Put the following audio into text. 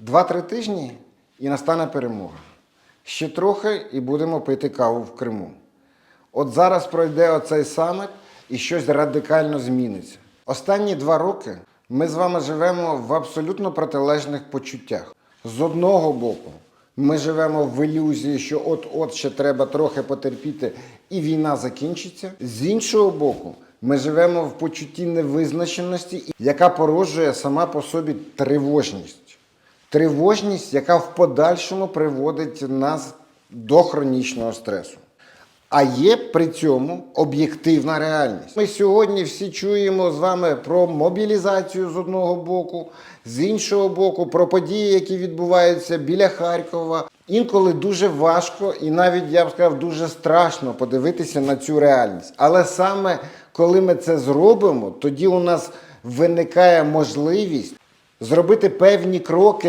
Два-три тижні і настане перемога. Ще трохи і будемо пити каву в Криму. От зараз пройде оцей саміт і щось радикально зміниться. Останні два роки ми з вами живемо в абсолютно протилежних почуттях. З одного боку, ми живемо в ілюзії, що от-от ще треба трохи потерпіти, і війна закінчиться. З іншого боку, ми живемо в почутті невизначеності, яка породжує сама по собі тривожність. Тривожність, яка в подальшому приводить нас до хронічного стресу. А є при цьому об'єктивна реальність. Ми сьогодні всі чуємо з вами про мобілізацію з одного боку, з іншого боку, про події, які відбуваються біля Харкова. Інколи дуже важко і навіть я б сказав, дуже страшно подивитися на цю реальність. Але саме коли ми це зробимо, тоді у нас виникає можливість зробити певні кроки